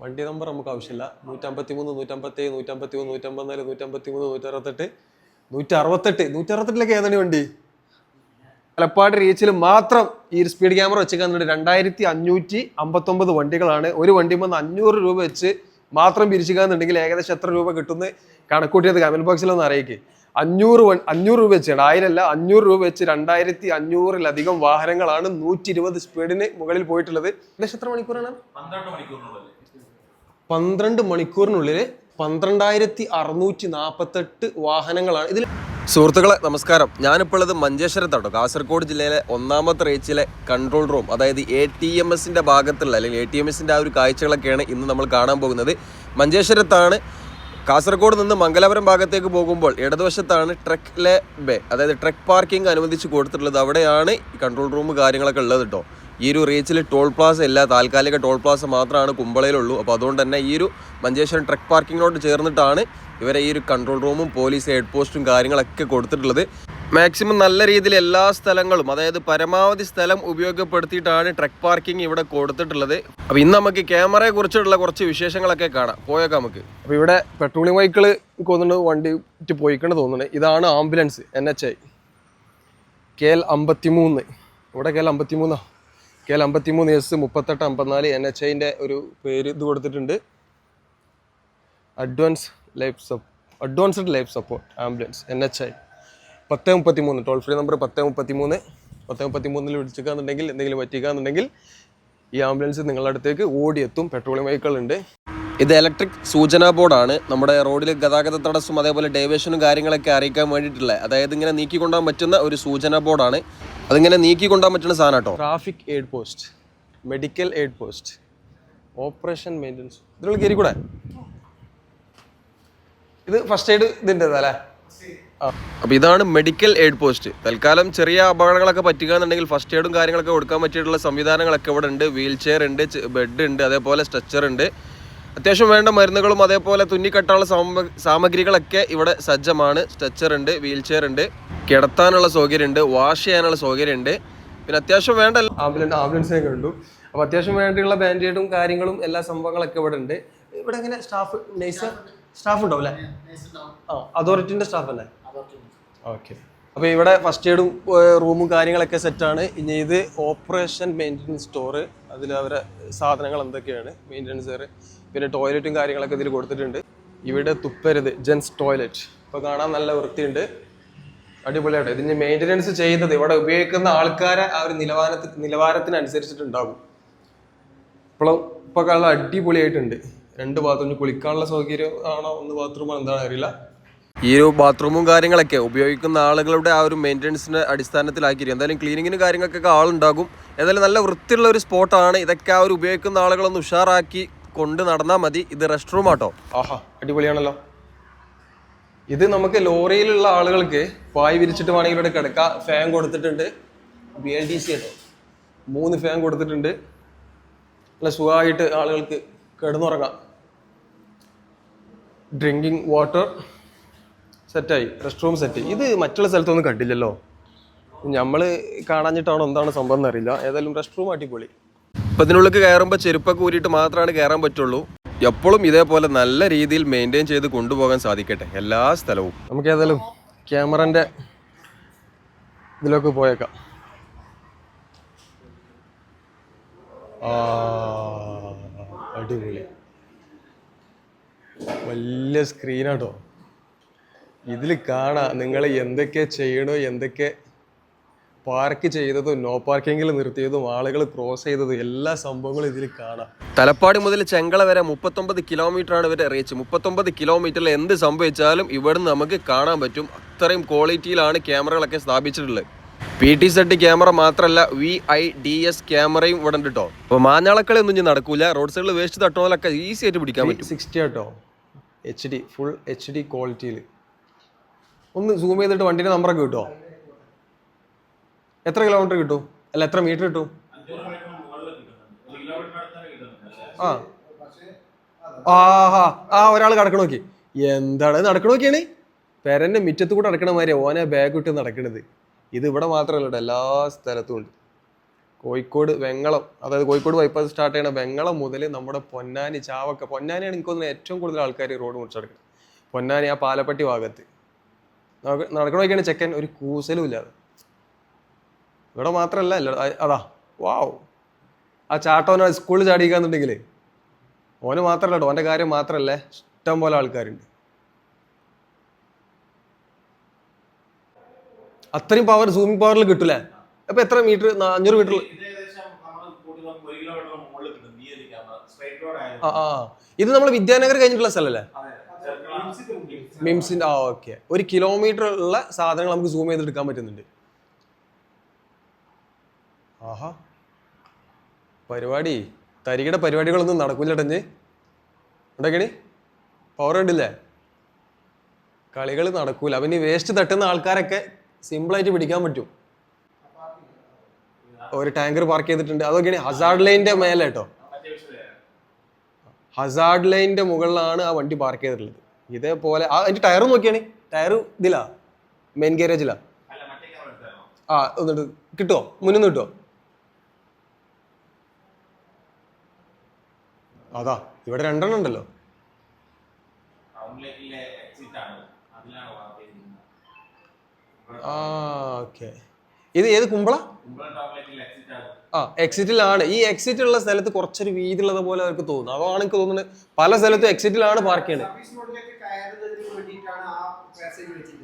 വണ്ടി നമ്പർ നമുക്ക് ആവശ്യമില്ല. നൂറ്റമ്പത്തി മൂന്ന് നൂറ്റമ്പത്തി നൂറ്റമ്പത്തി മൂന്ന് നൂറ്റമ്പത്തിനാല് നൂറ്റമ്പത്തി മൂന്ന് നൂറ്ററുപത്തെട്ട്. നൂറ്റി അറുപത്തെട്ട് നൂറ്റി അറുപത്തെട്ടിലേക്ക് ഏതാണ് വണ്ടി? അലപ്പാട് റീച്ചിൽ മാത്രം ഈ സ്പീഡ് ക്യാമറ വെച്ചിരിക്കുന്നുണ്ട് രണ്ടായിരത്തി അഞ്ഞൂറ്റി അമ്പത്തൊമ്പത് വണ്ടികളാണ്. ഒരു വണ്ടി വന്ന് അഞ്ഞൂറ് രൂപ വെച്ച് മാത്രം പിരിച്ചുകാന്നുണ്ടെങ്കിൽ ഏകദേശം എത്ര രൂപ കിട്ടുന്ന കണക്കൂട്ടിയത് കമന്റ് ബോക്സിൽ ഒന്ന് അറിയിക്കുക അഞ്ഞൂറ് അഞ്ഞൂറ് രൂപ വെച്ചാണ് ആയിരം അല്ല അഞ്ഞൂറ് രൂപ വെച്ച് രണ്ടായിരത്തി അഞ്ഞൂറിലധികം വാഹനങ്ങളാണ് നൂറ്റി ഇരുപത് സ്പീഡിന് മുകളിൽ പോയിട്ടുള്ളത്. ഏകദേശം എത്ര മണിക്കൂറാണ്? പന്ത്രണ്ട് മണിക്കൂറിനുള്ളിൽ. പന്ത്രണ്ട് മണിക്കൂറിനുള്ളിൽ പന്ത്രണ്ടായിരത്തി അറുന്നൂറ്റി നാൽപ്പത്തെട്ട് വാഹനങ്ങളാണ്. ഇതിൽ സുഹൃത്തുക്കളെ നമസ്കാരം. ഞാനിപ്പോൾ ഉള്ളത് മഞ്ചേശ്വരത്താട്ടോ. കാസർഗോഡ് ജില്ലയിലെ ഒന്നാമത്തെ റേച്ചിലെ കൺട്രോൾ റൂം അതായത് എ ടി എം എസിന്റെ ഭാഗത്തുള്ള അല്ലെങ്കിൽ എ ടി എം എസിന്റെ ആ ഒരു കാഴ്ചകളൊക്കെയാണ് ഇന്ന് നമ്മൾ കാണാൻ പോകുന്നത്. മഞ്ചേശ്വരത്താണ്. കാസർഗോഡ് നിന്ന് മംഗലാപുരം ഭാഗത്തേക്ക് പോകുമ്പോൾ ഇടതുവശത്താണ് ട്രക്ക് ലേ ബേ അതായത് ട്രക്ക് പാർക്കിംഗ് അനുവദിച്ച് കൊടുത്തിട്ടുള്ളത്. അവിടെയാണ് കൺട്രോൾ റൂം കാര്യങ്ങളൊക്കെ ഉള്ളത് കേട്ടോ ഈ ഒരു റീച്ചിൽ ടോൾ പ്ലാസ ഇല്ല. താൽക്കാലിക ടോൾ പ്ലാസ മാത്രമാണ് കുമ്പളയിലുള്ളൂ. അപ്പോൾ അതുകൊണ്ട് തന്നെ ഈ ഒരു മഞ്ചേശ്വരം ട്രക്ക് പാർക്കിങ്ങിനോട് ചേർന്നിട്ടാണ് ഇവരെ ഈ ഒരു കൺട്രോൾ റൂമും പോലീസ് ഹെഡ് പോസ്റ്റും കാര്യങ്ങളൊക്കെ കൊടുത്തിട്ടുള്ളത്. മാക്സിമം നല്ല രീതിയിൽ എല്ലാ സ്ഥലങ്ങളും അതായത് പരമാവധി സ്ഥലം ഉപയോഗപ്പെടുത്തിയിട്ടാണ് ട്രക്ക് പാർക്കിംഗ് ഇവിടെ കൊടുത്തിട്ടുള്ളത്. അപ്പോൾ ഇന്ന് നമുക്ക് ക്യാമറയെ കുറിച്ചുള്ള കുറച്ച് വിശേഷങ്ങളൊക്കെ കാണാം. പോയേക്കാം നമുക്ക്. അപ്പോൾ ഇവിടെ പെട്രോളിംഗ് വൈക്കിൾ കൊന്നുണ്ട് വണ്ടി പോയിക്കൊണ്ട് തോന്നുന്നത് ഇതാണ് ambulance N H I K L അമ്പത്തിമൂന്ന്. ഇവിടെ കെ എൽ അമ്പത്തിമൂന്നാ? കെ എൽ അമ്പത്തിമൂന്ന് എസ് മുപ്പത്തെട്ട് അമ്പത്തിനാല് എൻ എച്ച് ഐന്റെ ഒരു പേര് ഇത് കൊടുത്തിട്ടുണ്ട്. Advance life sup advanced life support ambulance N H I പത്ത് മുപ്പത്തി മൂന്ന് ടോൾ ഫ്രീ നമ്പർ പത്ത് മുപ്പത്തി മൂന്ന് പത്ത് മുപ്പത്തി മൂന്നിൽ വിളിച്ചിക്കാന്നുണ്ടെങ്കിൽ എന്തെങ്കിലും പറ്റിക്കാന്നുണ്ടെങ്കിൽ ഈ ആംബുലൻസ് നിങ്ങളുടെ അടുത്തേക്ക് ഓടിയെത്തും. പെട്രോളിയം വെഹിക്കിൾ ഇത് ഇലക്ട്രിക് സൂചനാ ബോർഡാണ്. നമ്മുടെ റോഡിൽ ഗതാഗത തടസ്സം അതേപോലെ ഡൈവേഷനും കാര്യങ്ങളൊക്കെ അറിയിക്കാൻ വേണ്ടിയിട്ടുള്ള അതായത് ഇങ്ങനെ നീക്കി കൊണ്ടുപോകാൻ പറ്റുന്ന ഒരു സൂചനാ ബോർഡാണ്. അതിങ്ങനെ നീക്കി കൊണ്ടുപോകാൻ പറ്റുന്ന സാധനം കേട്ടോ. Traffic aid post medical aid post operation maintenance ഇതിനുള്ള കയറി കൂടെ? ഇത് ഫസ്റ്റ് എയ്ഡ് ഇതിന്റെതല്ലേ അപ്പോൾ ഇതാണ് മെഡിക്കൽ എയ്ഡ് പോസ്റ്റ് തൽക്കാലം ചെറിയ അപകടങ്ങളൊക്കെ പറ്റുകയെന്നുണ്ടെങ്കിൽ ഫസ്റ്റ് എയ്ഡും കാര്യങ്ങളൊക്കെ കൊടുക്കാൻ പറ്റിയിട്ടുള്ള സംവിധാനങ്ങളൊക്കെ ഇവിടെ ഉണ്ട്. വീൽ ചെയർ ഉണ്ട് ബെഡ് ഉണ്ട് അതേപോലെ സ്ട്രെച്ചർ ഉണ്ട്. അത്യാവശ്യം വേണ്ട മരുന്നുകളും അതേപോലെ തുന്നിക്കെട്ടാനുള്ള സാമ- സാമഗ്രികളൊക്കെ ഇവിടെ സജ്ജമാണ്. സ്ട്രെച്ചർ ഉണ്ട് വീൽ ചെയർ ഉണ്ട് കിടത്താനുള്ള സൗകര്യമുണ്ട് വാഷ് ചെയ്യാനുള്ള സൗകര്യമുണ്ട്. പിന്നെ അത്യാവശ്യം വേണ്ട ആംബുലൻസ് ആംബുലൻസൊക്കെ കണ്ടു. അപ്പോൾ അത്യാവശ്യം വേണ്ടിയുള്ള ബാൻഡേഡും കാര്യങ്ങളും എല്ലാ സംഭവങ്ങളൊക്കെ ഇവിടെ ഉണ്ട്. ഇവിടെ എങ്ങനെ സ്റ്റാഫ് നേഴ്സ് സ്റ്റാഫ് ഉണ്ടാവും അല്ലേ? ആ അതോറിറ്റിന്റെ സ്റ്റാഫ് അല്ലേ ഓക്കെ അപ്പോൾ ഇവിടെ ഫസ്റ്റ് എയ്ഡും റൂമും കാര്യങ്ങളൊക്കെ സെറ്റാണ് ഇനി ഇത് ഓപ്പറേഷൻ മെയിന്റനൻസ് സ്റ്റോറ് അതിൽ അവരെ സാധനങ്ങൾ എന്തൊക്കെയാണ് മെയിന്റനൻസ് പിന്നെ ടോയ്ലറ്റും കാര്യങ്ങളൊക്കെ ഇതിൽ കൊടുത്തിട്ടുണ്ട്. ഇവിടെ തുപ്പരുത് ജെൻസ് ടോയ്ലറ്റ് ഇപ്പോൾ കാണാൻ നല്ല വൃത്തിയുണ്ട്. അടിപൊളിയായിട്ട് ഇതിന് മെയിന്റനൻസ് ചെയ്യുന്നത് ഇവിടെ ഉപയോഗിക്കുന്ന ആൾക്കാരെ ആ ഒരു നിലവാരത്തിൽ നിലവാരത്തിനനുസരിച്ചിട്ടുണ്ടാകും. ഇപ്പോഴും ഇപ്പോൾ കാണാൻ അടിപൊളിയായിട്ടുണ്ട്. രണ്ട് ബാത്റൂം കുളിക്കാനുള്ള സൗകര്യം ആണോ ഒന്ന് ബാത്റൂമാണോ എന്താണ് അറിയില്ല. ഈ ഒരു ബാത്റൂമും കാര്യങ്ങളൊക്കെ ഉപയോഗിക്കുന്ന ആളുകളുടെ ആ ഒരു മെയിന്റനൻസിന്റെ അടിസ്ഥാനത്തിലാക്കിയിരിക്കും എന്തായാലും ക്ലീനിങ്ങിനും കാര്യങ്ങൾക്കൊക്കെ ആളുണ്ടാകും. ഏതായാലും നല്ല വൃത്തിയുള്ള ഒരു സ്പോട്ടാണ് ഇതൊക്കെ ആ ഒരു ഉപയോഗിക്കുന്ന ആളുകളൊന്ന് ഉഷാറാക്കി കൊണ്ട് നടന്നാൽ മതി. ഇത് റെസ്റ്റ് റൂം ആട്ടോ. ആഹാ അടിപൊളിയാണല്ലോ. ഇത് നമുക്ക് ലോറിയിലുള്ള ആളുകൾക്ക് പായ് വിരിച്ചിട്ട് വേണമെങ്കിൽ ഇവിടെ കിടക്കാം. ഫാൻ കൊടുത്തിട്ടുണ്ട്. ബി എൽ ഡി സി കേട്ടോ മൂന്ന് ഫാൻ കൊടുത്തിട്ടുണ്ട്. നല്ല സുഖമായിട്ട് ആളുകൾക്ക് കിടന്നുറങ്ങാം. ഡ്രിങ്കിങ് വാട്ടർ സെറ്റായി റെസ്റ്റ് റൂം സെറ്റ് ഇത് മറ്റുള്ള സ്ഥലത്തൊന്നും കണ്ടില്ലല്ലോ. നമ്മൾ കാണാഞ്ഞിട്ടാണോ എന്താണ് സംഭവം എന്നറിയില്ല. ഏതായാലും റെസ്റ്റ് റൂം അടിപൊളി. ഇപ്പം ഇതിനുള്ളിൽ കയറുമ്പോൾ ചെരുപ്പൊക്കെ ഊരിയിട്ട് മാത്രമാണ് കയറാൻ പറ്റുള്ളൂ. എപ്പോഴും ഇതേപോലെ നല്ല രീതിയിൽ മെയിന്റെയിൻ ചെയ്ത് കൊണ്ടുപോകാൻ സാധിക്കട്ടെ. എല്ലാ സ്ഥലവും. നമുക്ക് ഏതായാലും ക്യാമറന്റെ ഇതിലൊക്കെ പോയേക്കാം. അടിപൊളി. വലിയ സ്ക്രീനാട്ടോ ഇതിൽ കാണാം നിങ്ങൾ എന്തൊക്കെ ചെയ്യണോ എന്തൊക്കെ പാർക്ക് ചെയ്തതും നോ പാർക്കിങ്ങിൽ നിർത്തിയതും ആളുകൾ ക്രോസ് ചെയ്തതും എല്ലാ സംഭവങ്ങളും ഇതിൽ കാണാം. തലപ്പാടി മുതൽ ചെങ്കള വരെ മുപ്പത്തൊമ്പത് കിലോമീറ്റർ ആണ് ഇവരുടെ റീച്ച് മുപ്പത്തൊമ്പത് കിലോമീറ്ററിൽ എന്ത് സംഭവിച്ചാലും ഇവിടുന്ന് നമുക്ക് കാണാൻ പറ്റും. അത്രയും ക്വാളിറ്റിയിലാണ് ക്യാമറകളൊക്കെ സ്ഥാപിച്ചിട്ടുള്ളത്. പി ടി സെഡ് ക്യാമറ മാത്രമല്ല വി ഐ ഡി എസ് ക്യാമറയും ഇവിടെ ഉണ്ട് കേട്ടോ അപ്പോൾ മാഞ്ഞാളക്കളി ഒന്നും ഇനി നടക്കൂല. റോഡ് സൈഡിൽ വേസ്റ്റ് തട്ടുന്നതിലൊക്കെ ഈസി ആയിട്ട് പിടിക്കാൻ പറ്റും. സിക്സ്റ്റി കേട്ടോ H D full H D ക്വാളിറ്റിയിൽ ഒന്ന് സൂം ചെയ്തിട്ട് വണ്ടിയുടെ നമ്പറൊക്കെ കിട്ടുമോ എത്ര കിലോമീറ്റർ കിട്ടും? അല്ല എത്ര മീറ്റർ കിട്ടും? ആ. ആഹാ. ആ ഒരാൾ കടക്കണ നോക്കി. എന്താണ് നടക്കണ നോക്കിയാണ്? പെരന്റെ മുറ്റത്ത് കൂടെ നടക്കണ മാതിരി ഓനെ ബാഗ് ഇട്ട് നടക്കണത്. ഇത് ഇവിടെ മാത്രമല്ല എല്ലാ സ്ഥലത്തും ഉണ്ട്. കോഴിക്കോട് വെങ്ങളം അതായത് കോഴിക്കോട് ബൈപ്പാസ് സ്റ്റാർട്ട് ചെയ്യണ വെങ്ങളം മുതൽ നമ്മുടെ പൊന്നാനി ചാവക്ക പൊന്നാനിയാണ് എനിക്ക് തോന്നുന്നത് ഏറ്റവും കൂടുതൽ ആൾക്കാർ റോഡ് മുറിച്ചെടുക്കുന്നത് പൊന്നാനി ആ പാലപ്പെട്ടി ഭാഗത്ത്. നടക്കണമൊക്കെയാണ് ചെക്കൻ ഒരു കൂസലും ഇല്ലാതെ. ഇവിടെ മാത്രമല്ല അല്ല അതാ വാവ്. ആ ചാട്ടവനെ സ്കൂളിൽ ചാടിക്കാന്നുണ്ടെങ്കിൽ ഓന് മാത്രമല്ല കേട്ടോ ഓന്റെ കാര്യം മാത്രമല്ല ഇഷ്ടം പോലെ ആൾക്കാരുണ്ട്. അത്രയും പവർ സൂമിംഗ് പവറിൽ കിട്ടൂലേ? അപ്പൊ എത്ര മീറ്റർ അഞ്ഞൂറ് മീറ്റർ ആ ആ. ഇത് നമ്മൾ വിദ്യാനഗർ കഴിഞ്ഞിട്ടുള്ള ചെറുക്കള മിംസിന്റെ ആ ഓക്കെ. ഒരു കിലോമീറ്റർ ഉള്ള സാധനങ്ങൾ നമുക്ക് സൂം ചെയ്തെടുക്കാൻ പറ്റുന്നുണ്ട്. ആഹാ. പരിപാടി. തരികിട പരിപാടികളൊന്നും നടക്കൂല ടഞ്ഞ് ഉണ്ടാക്കണി പവർ ഉണ്ടില്ലേ കളികൾ നടക്കൂല. അവന് വേസ്റ്റ് തട്ടുന്ന ആൾക്കാരൊക്കെ സിമ്പിളായിട്ട് പിടിക്കാൻ പറ്റും. ഒരു ടാങ്കർ പാർക്ക് ചെയ്തിട്ടുണ്ട്. അതൊക്കെയാണ് ഹസാർഡ് ലൈന്റെ മേലെ കേട്ടോ ഹസാർഡ് ലൈന്റെ മുകളിലാണ് ആ വണ്ടി പാർക്ക് ചെയ്തിട്ടുള്ളത്. ഇതേപോലെ ആ അതിന്റെ ടയർ നോക്കിയാണ്. ടയർ ഇതിലാ? മെയിൻ ഗാരേജിലാ ആ എന്നിട്ട് കിട്ടുമോ മുന്നിൽ നിന്ന് കിട്ടുമോ അതാ ഇവിടെ രണ്ടെണ്ണം ഉണ്ടല്ലോ. ആ ഓക്കെ. ഇത് ഏത് കുമ്പള? കുമ്പളം ടൗണിലേക്കുള്ള എക്സിറ്റ് ആണ്. ആ എക്സിറ്റിലാണ് ഈ എക്സിറ്റ് ഉള്ള സ്ഥലത്ത് കുറച്ചൊരു വീതി വീതിയുള്ളത് പോലെ അവർക്ക് തോന്നുന്നു. അതാണ് എനിക്ക് തോന്നുന്നത്. പല സ്ഥലത്തും എക്സിറ്റിലാണ് പാർക്ക് ചെയ്യുന്നത് കയറുന്നതിന് വേണ്ടിയിട്ടാണ്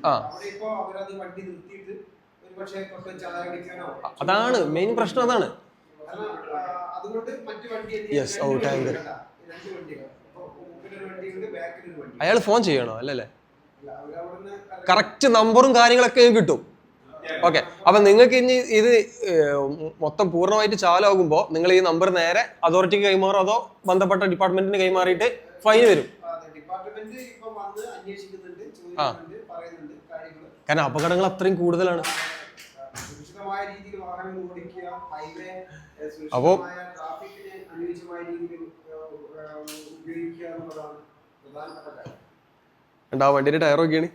ആ. അവിടെ ഇപ്പോ അവരത് വണ്ടി നിർത്തിയിട്ട് കുറച്ച് അതാണ് മെയിൻ പ്രശ്നം അതാണ്. അതുകൊണ്ട് മറ്റു വണ്ടി വണ്ടിയുണ്ട് ബാക്കിലൊരു വണ്ടി അയാൾ ഫോൺ ചെയ്യണോ? അല്ലല്ലേ കറക്റ്റ് നമ്പറും കാര്യങ്ങളൊക്കെ കിട്ടും. ഓക്കെ അപ്പൊ നിങ്ങൾക്ക് ഇനി ഇത് മൊത്തം പൂർണമായിട്ട് ചാലാകുമ്പോൾ നിങ്ങൾ ഈ നമ്പർ നേരെ അതോറിറ്റിക്ക് കൈമാറോ അതോ ബന്ധപ്പെട്ട ഡിപ്പാർട്ട്മെന്റിന് കൈമാറിയിട്ട് ഫൈൻ വരും? കാരണം അപകടങ്ങൾ അത്രയും കൂടുതലാണ്. അപ്പോ- ആ, വണ്ടിയുടെ ടയർ ഒക്കെയാണ്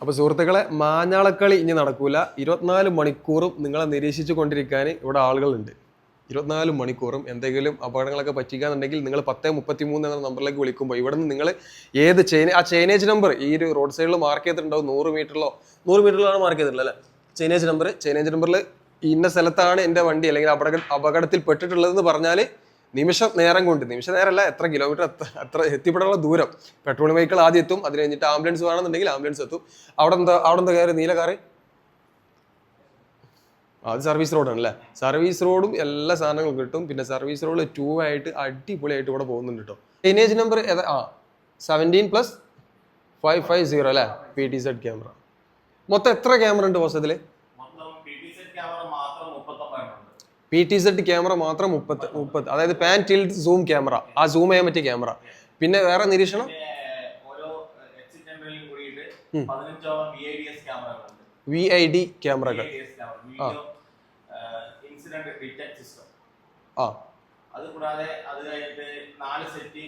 അപ്പൊ സുഹൃത്തുക്കളെ മാഞ്ഞാളക്കളി ഇനി നടക്കൂല. ഇരുപത്തിനാല് മണിക്കൂറും നിങ്ങളെ നിരീക്ഷിച്ചു കൊണ്ടിരിക്കാൻ ഇവിടെ ആളുകളുണ്ട്. ഇരുപത്തിനാല് മണിക്കൂറും എന്തെങ്കിലും അപകടങ്ങളൊക്കെ പറ്റിക്കാന്നുണ്ടെങ്കിൽ നിങ്ങൾ പത്ത് മുപ്പത്തി മൂന്ന് എന്ന നമ്പറിലേക്ക് വിളിക്കുമ്പോൾ ഇവിടെ നിന്ന് നിങ്ങൾ ഏത് ചെയിൻ ആ ചെയിനേജ് നമ്പർ ഈ ഒരു റോഡ് സൈഡിൽ മാർക്ക് ചെയ്തിട്ടുണ്ടാവും. നൂറ് മീറ്ററിലോ നൂറ് മീറ്ററിലാണ് മാർക്ക് ചെയ്തിട്ടുള്ളത് അല്ലേ? ചെയിനേജ് നമ്പർ ചെയിനേജ് നമ്പറിൽ ഇന്ന സ്ഥലത്താണ് എന്റെ വണ്ടി അല്ലെങ്കിൽ അപകട അപകടത്തിൽ പെട്ടിട്ടുള്ളതെന്ന് പറഞ്ഞാൽ നിമിഷം നേരം കൊണ്ട് നിമിഷ നേരമല്ല എത്ര കിലോമീറ്റർ എത്ര എത്ര എത്തിപ്പെടാനുള്ള ദൂരം. പെട്രോൾ വെഹിക്കിൾ ആദ്യം എത്തും. അത് കഴിഞ്ഞിട്ട് ആംബുലൻസ് വേണമെന്നുണ്ടെങ്കിൽ ആംബുലൻസ് എത്തും. അവിടെ എന്താ അവിടെ എന്താ കയറി നീല കാറ്? അത് സർവീസ് റോഡാണ് അല്ലേ സർവീസ് റോഡും എല്ലാ സാധനങ്ങളും കിട്ടും. പിന്നെ സർവീസ് റോഡ് ടൂ ആയിട്ട് അടിപൊളിയായിട്ട് ഇവിടെ പോകുന്നുണ്ട് കേട്ടോ ലൈനേജ് നമ്പർ ആ seventeen plus five five zero അല്ലേ? പി ടി സെഡ് ക്യാമറ മൊത്തം എത്ര ക്യാമറ ഉണ്ട് ബോസ് മൊത്തം പി ടി സെഡ് ക്യാമറ മാത്രം മുപ്പത്ത് മുപ്പത് അതായത് പാൻ ടിൽറ്റ് സൂം ക്യാമറ ആ സൂം ചെയ്യാൻ പറ്റിയ ക്യാമറ പിന്നെ വേറെ നിരീക്ഷണം? വി ഐ ഡി ക്യാമറകൾ വീഡിയോ ഇൻസിഡന്റ് ഡിറ്റക്ട് സിസ്റ്റം ആ. അത് കൂടാതെ അത് കഴിഞ്ഞിട്ട് നാല് സെറ്റ്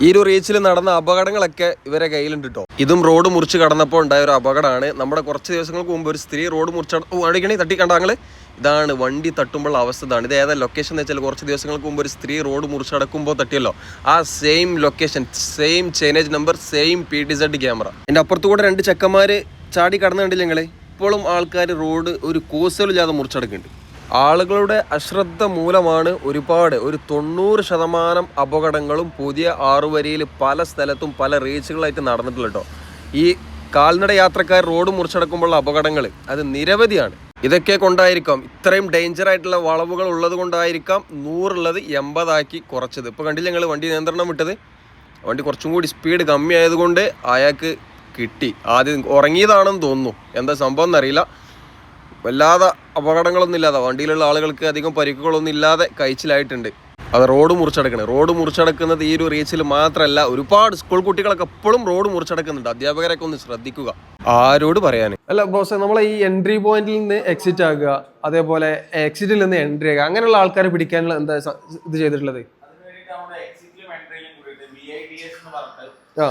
ഈ ഒരു റീച്ചിൽ നടന്ന അപകടങ്ങളൊക്കെ ഇവരെ കയ്യിലുണ്ട് കേട്ടോ ഇതും റോഡ് മുറിച്ച് കടന്നപ്പോൾ ഉണ്ടായ ഒരു അപകടമാണ്. നമ്മുടെ കുറച്ച് ദിവസങ്ങൾക്ക് മുമ്പ് ഒരു സ്ത്രീ റോഡ് മുറിച്ച് അടിക്കണേ തട്ടി കണ്ട ഇതാണ് വണ്ടി തട്ടുമ്പോൾ അവസ്ഥ ഇതാണ്. ഇത് ഏതാ ലൊക്കേഷൻ എന്ന് വെച്ചാൽ കുറച്ച് ദിവസങ്ങൾക്ക് മുമ്പ് ഒരു സ്ത്രീ റോഡ് മുറിച്ച് കടക്കുമ്പോൾ തട്ടിയല്ലോ. ആ same location same chainage number same P D Z camera എന്റെ അപ്പുറത്തു കൂടെ രണ്ട് ചെക്കന്മാർ ചാടി കടന്നു കണ്ടില്ല ഞങ്ങൾ ഇപ്പോഴും ആൾക്കാർ റോഡ് ഒരു കോസലില്ലാതെ മുറിച്ചടക്കുന്നുണ്ട്. ആളുകളുടെ അശ്രദ്ധ മൂലമാണ് ഒരുപാട് ഒരു തൊണ്ണൂറ് ശതമാനം അപകടങ്ങളും പുതിയ ആറുവരിയിൽ പല സ്ഥലത്തും പല റീച്ചുകളായിട്ട് നടന്നിട്ടുള്ളട്ടോ ഈ കാൽനട യാത്രക്കാർ റോഡ് മുറിച്ചടക്കുമ്പോഴുള്ള അപകടങ്ങൾ അത് നിരവധിയാണ്. ഇതൊക്കെ കൊണ്ടായിരിക്കാം ഇത്രയും ഡേഞ്ചർ ആയിട്ടുള്ള വളവുകൾ ഉള്ളത് കൊണ്ടായിരിക്കാം നൂറുള്ളത് എൺപതാക്കി കുറച്ചത്. ഇപ്പോൾ കണ്ടില്ല ഞങ്ങൾ വണ്ടി നിയന്ത്രണം വിട്ടത്? വണ്ടി കുറച്ചും കൂടി സ്പീഡ് കമ്മിയായതുകൊണ്ട് അയാൾക്ക് കിട്ടി. ആദ്യം ഉറങ്ങിയതാണെന്ന് തോന്നുന്നു. എന്താ സംഭവം എന്നറിയില്ല. വല്ലാതെ അപകടങ്ങളൊന്നും ഇല്ലാതെ വണ്ടിയിലുള്ള ആളുകൾക്ക് അധികം പരിക്കുകളൊന്നും ഇല്ലാതെ കഴിച്ചിലായിട്ടുണ്ട്. അത് റോഡ് മുറിച്ചടക്കണേ. റോഡ് മുറിച്ചടക്കുന്നത് ഈ ഒരു റീച്ചിൽ മാത്രമല്ല ഒരുപാട് സ്കൂൾ കുട്ടികളൊക്കെ എപ്പോഴും റോഡ് മുറിച്ചടക്കുന്നുണ്ട്. അധ്യാപകരൊക്കെ ഒന്ന് ശ്രദ്ധിക്കുക. ആരോട് പറയാൻ അല്ല ബോസ് നമ്മൾ ഈ എൻട്രി പോയിന്റിൽ നിന്ന് എക്സിറ്റ് ആകുക അതേപോലെ എക്സിറ്റിൽ നിന്ന് എൻട്രി ആകുക അങ്ങനെയുള്ള ആൾക്കാരെ പിടിക്കാനുള്ള എന്താ ഇത് ചെയ്തിട്ടുള്ളത്? ആ.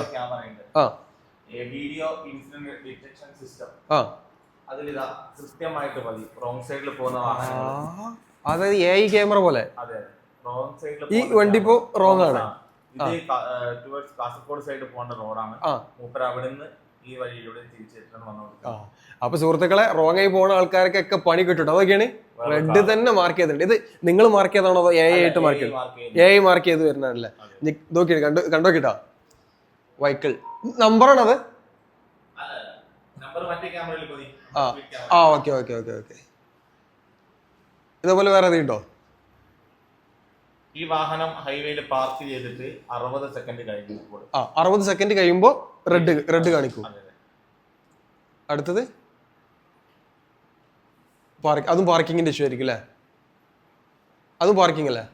ആ. വീഡിയോ ഇൻസിഡന്റ് ഡിറ്റക്ഷൻ സിസ്റ്റം അതിലിതാ കൃത്യമായിട്ട് മതി. റോങ് സൈഡിൽ പോകുന്ന വാഹനങ്ങൾ. അതായത് എ ഐ ക്യാമറ പോലെ. അതെ റോങ് സൈഡിൽ ഈ വണ്ടി ഇപ്പോ റോങ് ആണ്. ഇത് ടുവേർഡ്സ് കാസർഗോഡ് സൈഡ് പോകേണ്ട റോഡാണ് മൂപ്പർ അവിടെ നിന്ന് ഈ വഴിയിലൂടെ തിരിച്ചെത്തണം വന്നു അപ്പൊ സുഹൃത്തുക്കളെ റോങ് ആയി പോകുന്ന ആൾക്കാർക്കൊക്കെ പണി കിട്ടും അതൊക്കെയാണ് റെഡ് തന്നെ മാർക്ക് ചെയ്തിട്ടുണ്ട്. ഇത് നിങ്ങൾ മാർക്ക് ചെയ്താണോ അതോ എ ഐ ആയിട്ട് മാർക്ക് ചെയ്ത്? എ ഐ മാർക്ക് ചെയ്ത് വരുന്നതല്ലേ? നോക്കി കണ്ടു കണ്ടോക്കിട്ടാ? വൈക്കിൾ. നമ്പറാണത്? നമ്പർ മതി ആ. ആ ഓക്കെ ഓക്കെ ഓക്കെ ഓക്കെ. ഇതേപോലെ വേറെ ഏതെങ്കിലും ഉണ്ടോ? ഈ വാഹനം ഹൈവേയിൽ പാർക്ക് ചെയ്തിട്ട് അറുപത് സെക്കൻഡ് കഴിയുമ്പോൾ ആ അറുപത് സെക്കൻഡ് കഴിയുമ്പോൾ റെഡ് റെഡ് കാണിക്കും. അടുത്തത്? പാർക്ക് അതും പാർക്കിങ്ങിന്റെ ഇഷ്യൂ ആയിരിക്കും അല്ലേ? അതും പാർക്കിംഗ് അല്ലേ?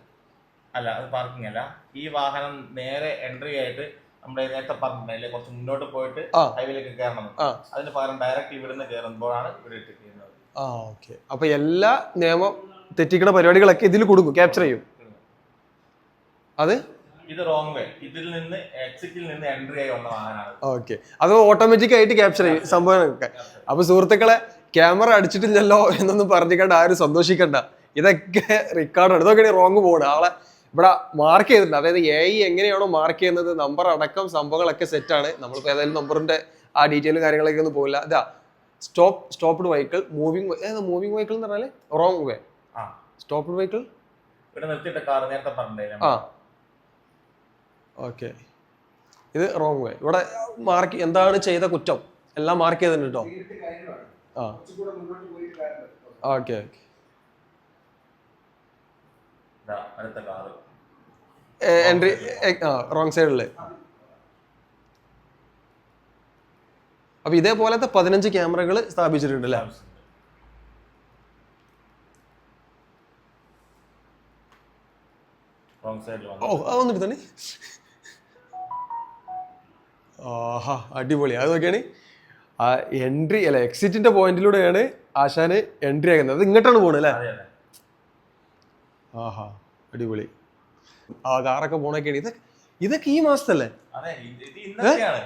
അല്ല അത് പാർക്കിംഗ് അല്ല. ഈ വാഹനം നേരെ എൻട്രി ആയിട്ട് നമ്മുടെ നേരത്തെ പറഞ്ഞില്ലേ കുറച്ച് മുന്നോട്ട് പോയിട്ട്. ഹൈവേയിലേക്ക് കയറണം. അതിന് പകരം ഡയറക്റ്റ് ഇവിടുന്ന് കയറുമ്പോഴാണ് ഇവിടെ ഇട്ട് ചെയ്യുന്നത് ആ ഓക്കെ. അപ്പൊ എല്ലാ നിയമം തെറ്റിക്കുന്ന പരിപാടികളൊക്കെ ഇതിൽ കൊടുക്കും ക്യാപ്ചർ ചെയ്യും. അത്? ഇത് റോങ് വേ ഇതിൽ നിന്ന് എക്സിറ്റിൽ നിന്ന് എൻട്രി ആയി വന്ന വാഹനമാണ് ഓക്കെ. അത് ഓട്ടോമാറ്റിക് ആയിട്ട് ക്യാപ്ചർ ചെയ്യും സംഭവങ്ങളൊക്കെ. അപ്പൊ സുഹൃത്തുക്കളെ ക്യാമറ അടിച്ചിട്ടില്ലല്ലോ എന്നൊന്നും പറഞ്ഞിക്കണ്ട ആരും സന്തോഷിക്കണ്ട. ഇതൊക്കെ റെക്കോർഡാണ് ഇതൊക്കെ റോങ് പോണ് ആളെ ഇവിടെ മാർക്ക് ചെയ്തിട്ടുണ്ട്. അതായത് എ ഐ എങ്ങനെയാണോ മാർക്ക് ചെയ്യുന്നത് നമ്പർ അടക്കം സംഭവങ്ങളൊക്കെ സെറ്റാണ് നമ്മളിപ്പോൾ ഏതായാലും നമ്പറിന്റെ ആ ഡീറ്റെയിലും കാര്യങ്ങളൊക്കെ ഒന്നും പോകില്ല ഇതാ stop stopped vehicle moving moving vehicle എന്ന് പറഞ്ഞാൽ റോങ് വേ ആ. സ്റ്റോപ്ഡ് വെഹിക്കിൾ ആ. ഓക്കെ ഇത് റോങ് വേ ഇവിടെ മാർക്ക് എന്താണ് ചെയ്ത കുറ്റം? എല്ലാം മാർക്ക് ചെയ്തിട്ടുണ്ട് കേട്ടോ ആ. ഓക്കെ ഓക്കെ അടുത്ത കാറ് എൻട്രി ആ റോങ് സൈഡിൽ അപ്പൊ ഇതേപോലത്തെ പതിനഞ്ച് ക്യാമറകൾ സ്ഥാപിച്ചിട്ടുണ്ട് അല്ലേ സൈഡിൽ ഓ അത് വന്നിട്ട് തന്നെ ആഹാ അടിപൊളി. അത് നോക്കിയാണ്. ആ എൻട്രി അല്ല എക്സിറ്റിന്റെ പോയിന്റിലൂടെയാണ് ആശാന് എൻട്രി ആകുന്നത് അത് ഇങ്ങോട്ടാണ് പോണല്ലേ അല്ലേ? ആഹാ അടിപൊളി. ആ കാറൊക്കെ പോണൊക്കെയാണ് ഇതൊക്കെ ഇതൊക്കെ ഈ മാസത്തല്ലേ? അതെ ഇത് ഇത് ഇന്നത്തെയാണ്.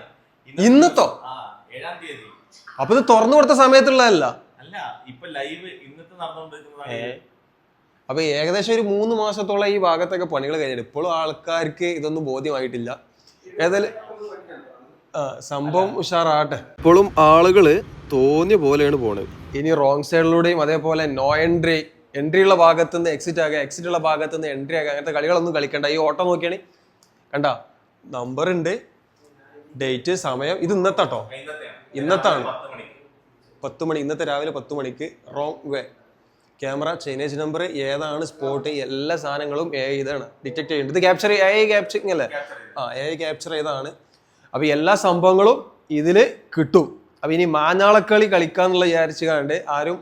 ഇന്നത്തോ? ആ ഏഴാം തീയതി. അപ്പൊ ഇത് തുറന്നു കൊടുത്ത സമയത്തുള്ളതല്ല. അല്ല ഇപ്പൊ ലൈവ് ഇന്നത്തെ നടന്നുകൊണ്ടിരിക്കുന്നതാണ്. അപ്പൊ ഏകദേശം ഒരു മൂന്ന് മാസത്തോളം ഈ ഭാഗത്തൊക്കെ പണികൾ കഴിഞ്ഞിട്ട് ഇപ്പോഴും ആൾക്കാർക്ക് ഇതൊന്നും ബോധ്യമായിട്ടില്ല. ഏതായാലും സംഭവം ഉഷാറാട്ടെ ഇപ്പോഴും ആളുകൾ തോന്നിയ പോലെയാണ് പോണത്. ഇനി റോങ് സൈഡിലൂടെയും അതേപോലെ നോ എൻട്രി എൻട്രി ഉള്ള ഭാഗത്ത് നിന്ന് എക്സിറ്റ് ആകുക എക്സിറ്റ് ഉള്ള ഭാഗത്ത് നിന്ന് എൻട്രി ആകുക അങ്ങനത്തെ കളികളൊന്നും കളിക്കണ്ട. ഈ ഓട്ടം നോക്കിയാണ്. കണ്ട? നമ്പർ ഉണ്ട്. ഡേറ്റ് സമയം. ഇത് ഇന്നത്തെ കേട്ടോ ഇന്നത്താണ്. പത്ത് മണി. ഇന്നത്തെ രാവിലെ പത്ത് മണിക്ക്. Wrong way camera chainage number ഏതാണ് സ്പോട്ട് എല്ലാ സാധനങ്ങളും എ ഇതാണ്. ഡിറ്റക്ട് ചെയ്യേണ്ടത് ഇത് ക്യാപ്ചർ എ ഐ ക്യാപ്ചറിങ് അല്ലേ? ആ എ ഐ ക്യാപ്ചർ ചെയ്താണ്. അപ്പോൾ എല്ലാ സംഭവങ്ങളും ഇതിൽ കിട്ടും. അപ്പോൾ ഇനി മാഞ്ഞാളക്കളി കളിക്കാന്നുള്ള വിചാരിച്ചു കണ്ട് ആരും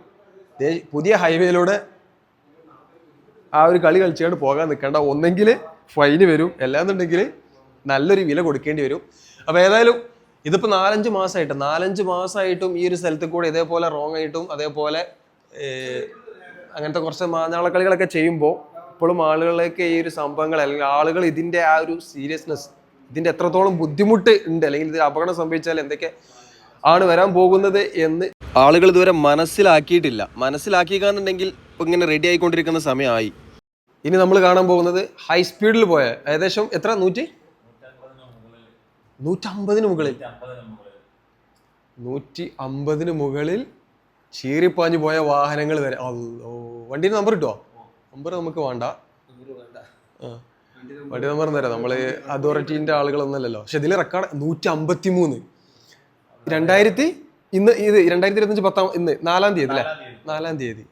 പുതിയ ഹൈവേയിലൂടെ ആ ഒരു കളി കളിച്ചുകൊണ്ട് പോകാൻ നിൽക്കേണ്ട. ഒന്നെങ്കിൽ ഫൈന് വരും. അല്ലാന്നുണ്ടെങ്കിൽ നല്ലൊരു വില കൊടുക്കേണ്ടി വരും. അപ്പോൾ ഏതായാലും ഇതിപ്പോൾ നാലഞ്ച് മാസമായിട്ട് നാലഞ്ച് മാസമായിട്ടും ഈ ഒരു സ്ഥലത്ത് കൂടെ ഇതേപോലെ റോങ് ആയിട്ടും അതേപോലെ അങ്ങനത്തെ കുറച്ച് മാഞ്ഞാള കളികളൊക്കെ ചെയ്യുമ്പോൾ ഇപ്പോഴും ആളുകളിലേക്ക് ഈ ഒരു സംഭവങ്ങൾ അല്ലെങ്കിൽ ആളുകൾ ഇതിന്റെ ആ ഒരു സീരിയസ്നെസ് ഇതിന്റെ എത്രത്തോളം ബുദ്ധിമുട്ട് ഉണ്ട് അല്ലെങ്കിൽ ഇതിൽ അപകടം സംഭവിച്ചാൽ എന്തൊക്കെ ആണ് വരാൻ പോകുന്നത് എന്ന് ആളുകൾ ഇതുവരെ മനസ്സിലാക്കിയിട്ടില്ല. മനസ്സിലാക്കിക്കാന്നുണ്ടെങ്കിൽ ഇപ്പം ഇങ്ങനെ റെഡി ആയിക്കൊണ്ടിരിക്കുന്ന സമയമായി. ഇനി നമ്മൾ കാണാൻ പോകുന്നത് ഹൈ സ്പീഡിൽ പോയ ഏകദേശം എത്ര? നൂറ്റി? നൂറ്റമ്പതിന് മുകളിൽ. നൂറ്റി അമ്പതിന് മുകളിൽ ചീറിപ്പാഞ്ഞു പോയ വാഹനങ്ങൾ വരെ. അല്ലോ വണ്ടിയുടെ നമ്പർ കിട്ടുമോ നമ്പർ നമുക്ക് വേണ്ട. വണ്ടി നമ്പർ തരാം. നമ്മൾ അതോറിറ്റിന്റെ ആളുകളൊന്നല്ലല്ലോ പക്ഷെ ഇതിൽ റെക്കോർഡ് നൂറ്റി അമ്പത്തി മൂന്ന് രണ്ടായിരത്തി ഇന്ന് ഇത് രണ്ടായിരത്തി ഇരുപത്തഞ്ച് പത്താം ഇന്ന് നാലാം തീയതി അല്ലേ? നാലാം തീയതി.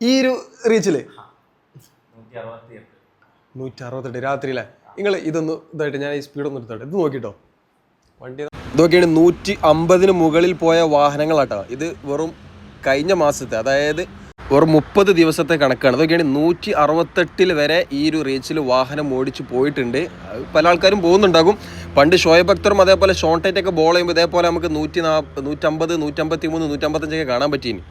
ഈ ഒരു റീച്ചിൽ നൂറ്റി അറുപത്തെട്ട് രാത്രി അല്ലേ? നിങ്ങൾ ഇതൊന്ന് ഇതായിട്ട് ഞാൻ ഈ സ്പീഡ് ഒന്ന് എടുത്തോട്ടെ. ഇത് നോക്കിട്ടോ. വണ്ടി ഇതൊക്കെയാണ് നൂറ്റി അമ്പതിന് മുകളിൽ പോയ വാഹനങ്ങളാട്ടോ. ഇത് വെറും കഴിഞ്ഞ മാസത്തെ. അതായത് വെറും മുപ്പത് ദിവസത്തെ കണക്കാണ്. അതൊക്കെയാണ് നൂറ്റി അറുപത്തെട്ടിൽ വരെ ഈ ഒരു റീച്ചിൽ വാഹനം ഓടിച്ച് പോയിട്ടുണ്ട്. പല ആൾക്കാരും പോകുന്നുണ്ടാകും. പണ്ട് ഷോയബ് അക്തറും അതേപോലെ ഷോൺടൈറ്റ് ഒക്കെ ബോൾ ചെയ്യുമ്പോൾ ഇതേപോലെ നമുക്ക് നൂറ്റി നാ നൂറ്റമ്പത് നൂറ്റമ്പത്തി മൂന്ന് നൂറ്റമ്പത്തഞ്ചൊക്കെ കാണാൻ പറ്റീനി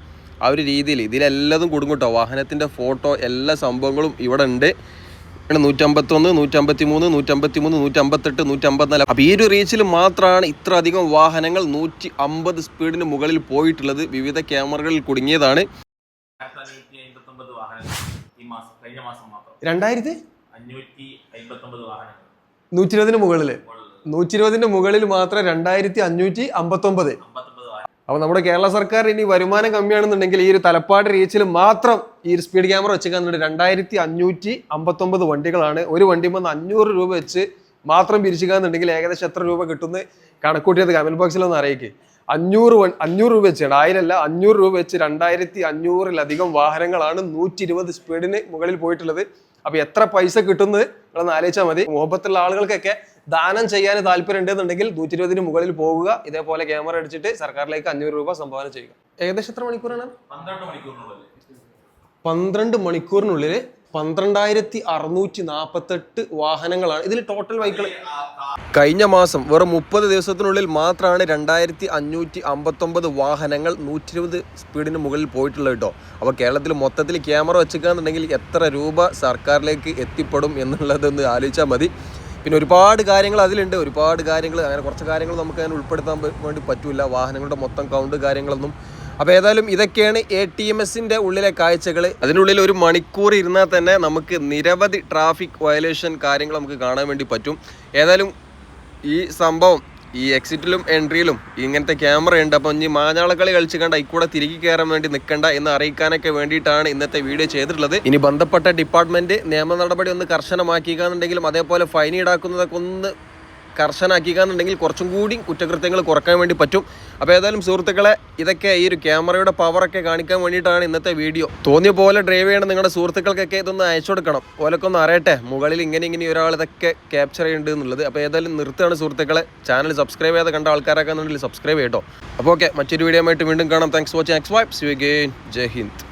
ആ ഒരു രീതിയിൽ ഇതിലെല്ലതും കൊടുങ്ങട്ടോ വാഹനത്തിന്റെ ഫോട്ടോ എല്ലാ സംഭവങ്ങളും ഇവിടെ ഉണ്ട്. നൂറ്റമ്പത്തൊന്ന് നൂറ്റമ്പത്തി മൂന്ന് നൂറ്റമ്പത്തി മൂന്ന് നൂറ്റമ്പത്തെട്ട് നൂറ്റമ്പത്തിനാല്. അപ്പോൾ ഈ ഒരു റീച്ചിൽ മാത്രമാണ് ഇത്ര അധികം വാഹനങ്ങൾ നൂറ്റി അമ്പത് സ്പീഡിന് മുകളിൽ പോയിട്ടുള്ളത്. വിവിധ ക്യാമറകളിൽ കുടുങ്ങിയതാണ്. രണ്ടായിരത്തി? നൂറ്റി ഇരുപതിന് മുകളിൽ മുകളിൽ നൂറ്റി ഇരുപതിന്റെ മുകളിൽ മാത്രം രണ്ടായിരത്തി അഞ്ഞൂറ്റി അമ്പത്തൊമ്പത്. അമ്പത്തൊമ്പത് അപ്പൊ നമ്മുടെ കേരള സർക്കാർ ഇനി വരുമാനം കമ്മിയാണെന്നുണ്ടെങ്കിൽ ഈ ഒരു തലപ്പാട് റീച്ചിൽ മാത്രം ഈ ഒരു സ്പീഡ് ക്യാമറ വെച്ചിരിക്കുന്നുണ്ട് രണ്ടായിരത്തി അഞ്ഞൂറ്റി അമ്പത്തൊമ്പത് വണ്ടികളാണ്. ഒരു വണ്ടി വന്ന് അഞ്ഞൂറ് രൂപ വെച്ച് മാത്രം പിരിച്ചുകാന്നുണ്ടെങ്കിൽ ഏകദേശം എത്ര രൂപ കിട്ടുന്ന കണക്കൂട്ടിയത് കമന്റ് ബോക്സിൽ ഒന്ന് അറിയിക്കുക അഞ്ഞൂറ് അഞ്ഞൂറ് രൂപ വെച്ചാണ്. ആയിരമല്ല അഞ്ഞൂറ് രൂപ വെച്ച് രണ്ടായിരത്തി അഞ്ഞൂറിലധികം വാഹനങ്ങളാണ് നൂറ്റി ഇരുപത് സ്പീഡിന് മുകളിൽ പോയിട്ടുള്ളത്. അപ്പൊ എത്ര പൈസ കിട്ടുന്നത്? നിങ്ങളൊന്ന് ആലോചിച്ചാൽ മതി. മുഹബത്തുള്ള ആളുകൾക്കൊക്കെ ദാനം ചെയ്യാൻ താല്പര്യം ഉണ്ടെന്നുണ്ടെങ്കിൽ നൂറ്റി ഇരുപതിന് മുകളിൽ പോകുക ഇതേപോലെ ക്യാമറ അടിച്ചിട്ട് സർക്കാരിലേക്ക് അഞ്ഞൂറ് രൂപ സംഭാവന ചെയ്യുക. ഏകദേശം എത്ര മണിക്കൂറാണ്? പന്ത്രണ്ട് മണിക്കൂറിനുള്ളിൽ പന്ത്രണ്ടായിരത്തി അറുന്നൂറ്റി നാൽപ്പത്തെട്ട് വാഹനങ്ങളാണ് ഇതിൽ ടോട്ടൽ വെഹിക്കിൾ കഴിഞ്ഞ മാസം വെറും മുപ്പത് ദിവസത്തിനുള്ളിൽ മാത്രമാണ് രണ്ടായിരത്തി അഞ്ഞൂറ്റി അമ്പത്തൊമ്പത് വാഹനങ്ങൾ നൂറ്റി ഇരുപത് സ്പീഡിന് മുകളിൽ പോയിട്ടുള്ളത് കേട്ടോ. അപ്പോൾ കേരളത്തിൽ മൊത്തത്തിൽ ക്യാമറ വെച്ചിരിക്കുകയെന്നുണ്ടെങ്കിൽ എത്ര രൂപ സർക്കാരിലേക്ക് എത്തിപ്പെടും എന്നുള്ളതൊന്ന് ആലോചിച്ചാൽ മതി. പിന്നെ ഒരുപാട് കാര്യങ്ങൾ അതിലുണ്ട്. ഒരുപാട് കാര്യങ്ങൾ അങ്ങനെ കുറച്ച് കാര്യങ്ങൾ നമുക്ക് അതിന് ഉൾപ്പെടുത്താൻ വേണ്ടി പറ്റില്ല വാഹനങ്ങളുടെ മൊത്തം കൗണ്ട് കാര്യങ്ങളൊന്നും അപ്പോൾ ഏതായാലും ഇതൊക്കെയാണ് എ ടി എം എസിന്റെ ഉള്ളിലെ കാഴ്ചകൾ അതിനുള്ളിൽ ഒരു മണിക്കൂർ ഇരുന്നാൽ തന്നെ നമുക്ക് നിരവധി ട്രാഫിക് വയലേഷൻ കാര്യങ്ങൾ നമുക്ക് കാണാൻ വേണ്ടി പറ്റും. ഏതായാലും ഈ സംഭവം ഈ എക്സിറ്റിലും എൻട്രിയിലും ഇങ്ങനത്തെ ക്യാമറ ഉണ്ട്. അപ്പൊ ഇനി മാഞ്ഞാളക്കളി കളിച്ച് കണ്ട ഇക്കൂടെ തിരികെ കയറാൻ വേണ്ടി നിൽക്കണ്ട എന്ന് അറിയിക്കാനൊക്കെ വേണ്ടിയിട്ടാണ് ഇന്നത്തെ വീഡിയോ ചെയ്തിട്ടുള്ളത്. ഇനി ബന്ധപ്പെട്ട ഡിപ്പാർട്ട്മെന്റ് നിയമ നടപടി ഒന്ന് കർശനമാക്കിക്കാന്നുണ്ടെങ്കിലും അതേപോലെ ഫൈൻ ഈടാക്കുന്നതൊക്കെ ഒന്ന് കർശനാക്കിക്കാന്നുണ്ടെങ്കിൽ കുറച്ചും കൂടി കുറ്റകൃത്യങ്ങൾ കുറയ്ക്കാൻ വേണ്ടി പറ്റും. അപ്പോൾ ഏതായാലും സുഹൃത്തുക്കളെ ഇതൊക്കെ ഈ ഒരു ക്യാമറയുടെ പവറൊക്കെ കാണിക്കാൻ വേണ്ടിയിട്ടാണ് ഇന്നത്തെ വീഡിയോ. തോന്നിയ പോലെ ഡ്രൈവ് ചെയ്യണം നിങ്ങളുടെ സുഹൃത്തുക്കൾക്കൊക്കെ ഇതൊന്ന് അയച്ചു കൊടുക്കണം. ഓലൊക്കെ ഒന്ന് അറിയട്ടെ മുകളിൽ ഇങ്ങനെ ഇങ്ങനെ ഒരാൾ ഇതൊക്കെ ക്യാപ്ചർ ചെയ്യുന്നുണ്ട് എന്നുള്ളത്. അപ്പോൾ ഏതായാലും നിർത്തുകയാണ് സുഹൃത്തുക്കളെ. ചാനൽ സബ്സ്ക്രൈബ് ചെയ്ത് കണ്ട ആൾക്കാരൊക്കെ എന്നുണ്ടെങ്കിൽ സബ്സ്ക്രൈബ് ചെയ്യട്ടോ. അപ്പോൾ ഓക്കെ മറ്റൊരു വീഡിയോ ആയിട്ട് വീണ്ടും കാണാം. Thanks watching X vibes you again Jai Hind